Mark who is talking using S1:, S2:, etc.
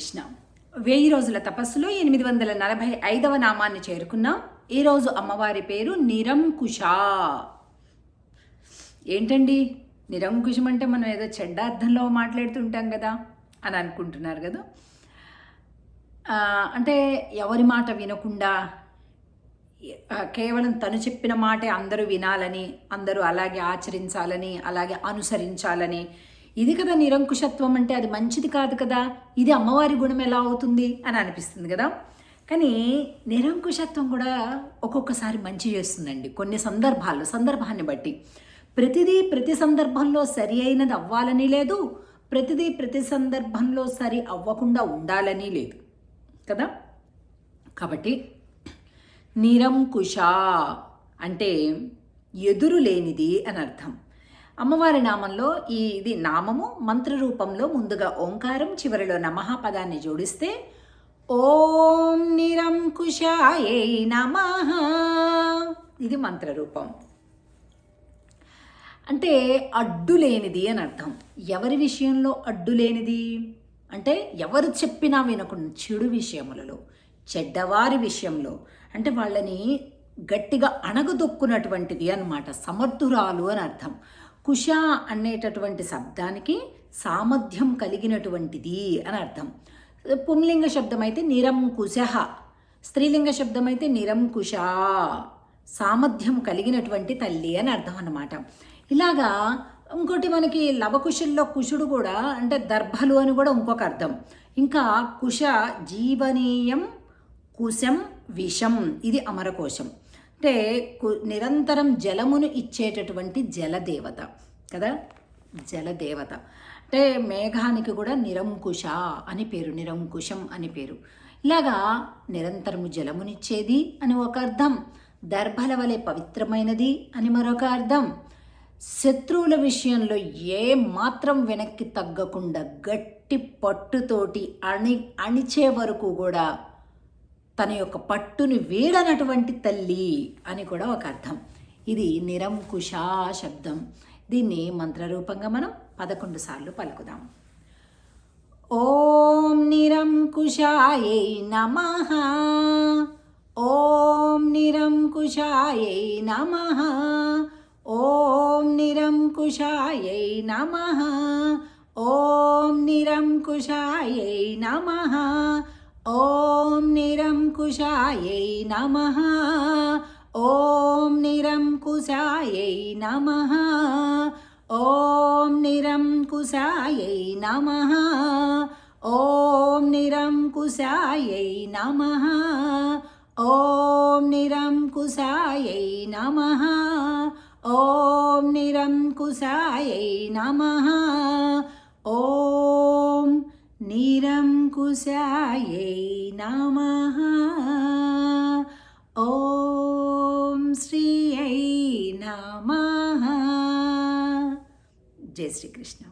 S1: కృష్ణ. వెయ్యి రోజుల తపస్సులో ఎనిమిది వందల నలభై ఐదవ నామాన్ని చేరుకున్నాం. ఈరోజు అమ్మవారి పేరు నిరంకుశ. ఏంటండి? నిరంకుశం అంటే మనం ఏదో చెడ్డ అర్థంలో మాట్లాడుతుంటాం కదా అని అనుకుంటున్నారు కదా. అంటే ఎవరి మాట వినకుండా కేవలం తను చెప్పిన మాటే అందరూ వినాలని అందరూ అలాగే ఆచరించాలని అలాగే అనుసరించాలని ఇది కదా నిరంకుశత్వం అంటే అది మంచిది కాదు కదా? ఇది అమ్మవారి గుణం ఎలా అవుతుంది? అని అనిపిస్తుంది కదా? కానీ నిరంకుశత్వం కూడా ఒక్కొక్కసారి మంచి చేస్తుందండి. కొన్ని సందర్భాల్లో సందర్భాన్ని బట్టి. ప్రతిదీ ప్రతి సందర్భంలో సరి అయినది అవ్వాలని లేదు. ప్రతిదీ ప్రతి సందర్భంలో సరి అవ్వకుండా ఉండాలని లేదు. కదా? కాబట్టి నిరంకుశ అంటే ఎదురు లేనిది అని అర్థం. అమ్మవారి నామంలో ఈ ఇది నామము మంత్ర రూపంలో ముందుగా ఓంకారం చివరిలో నమః పదాన్ని జోడిస్తే ఓం నిరంకుశాయ నమః. ఇది మంత్రరూపం. అంటే అడ్డు లేనిది అని అర్థం. ఎవరి విషయంలో అడ్డు లేనిది? అంటే ఎవరు చెప్పినా వినకుండా చెడు విషయములలో చెడ్డవారి విషయంలో. అంటే వాళ్ళని గట్టిగా అణగదొక్కునటువంటిది అన్నమాట సమర్థురాలు అని అర్థం. కుష అనేటటువంటి శబ్దానికి సామర్థ్యం కలిగినటువంటిది అని అర్థం. పుంలింగ శబ్దం అయితే నిరంకుశ స్త్రీలింగ శబ్దం అయితే నిరంకుశ సామర్థ్యం కలిగినటువంటి తల్లి అని అర్థం అన్నమాట. ఇలాగా ఇంకోటి మనకి లవకుశుల్లో కుశుడు కూడా అంటే దర్భలు అని కూడా ఇంకొక అర్థం. ఇంకా కుష జీవనీయం కుశం విషం ఇది అమరకోశం. అంటే నిరంతరం జలమును ఇచ్చేటటువంటి జలదేవత కదా? జలదేవత. అంటే మేఘానికి కూడా నిరంకుశ అని పేరు నిరంకుశం అని పేరు. ఇలాగా నిరంతరము జలమునిచ్చేది అని ఒక అర్థం. దర్భల వలె పవిత్రమైనది అని మరొక అర్థం. శత్రువుల విషయంలో ఏ మాత్రం వెనక్కి తగ్గకుండా గట్టి పట్టుతోటి అణి అణిచే వరకు కూడా తన యొక్క పట్టుని వీడనటువంటి తల్లి అని కూడా ఒక అర్థం. ఇది నిరంకుశ శబ్దం. దీన్ని మంత్రరూపంగా మనం పదకొండు సార్లు పలుకుదాం. ఓం నిరంకుశాయై నమ. ఓం నిరంకుశాయై నమ. ఓం నిరంకుశాయై నమ. ఓం నిరంకుశాయై నమ. ॐ निरङ्कुशायै नमः ॐ निरङ्कुशायै नमः ॐ निरङ्कुशायै नमः ॐ निरङ्कुशायै नमः ॐ निरङ्कुशायै नमः ॐ निरङ्कुशायै नमः ॐ निरङ्कुशायै नमः। ॐ श्रियै नमः। जय श्रीकृष्ण।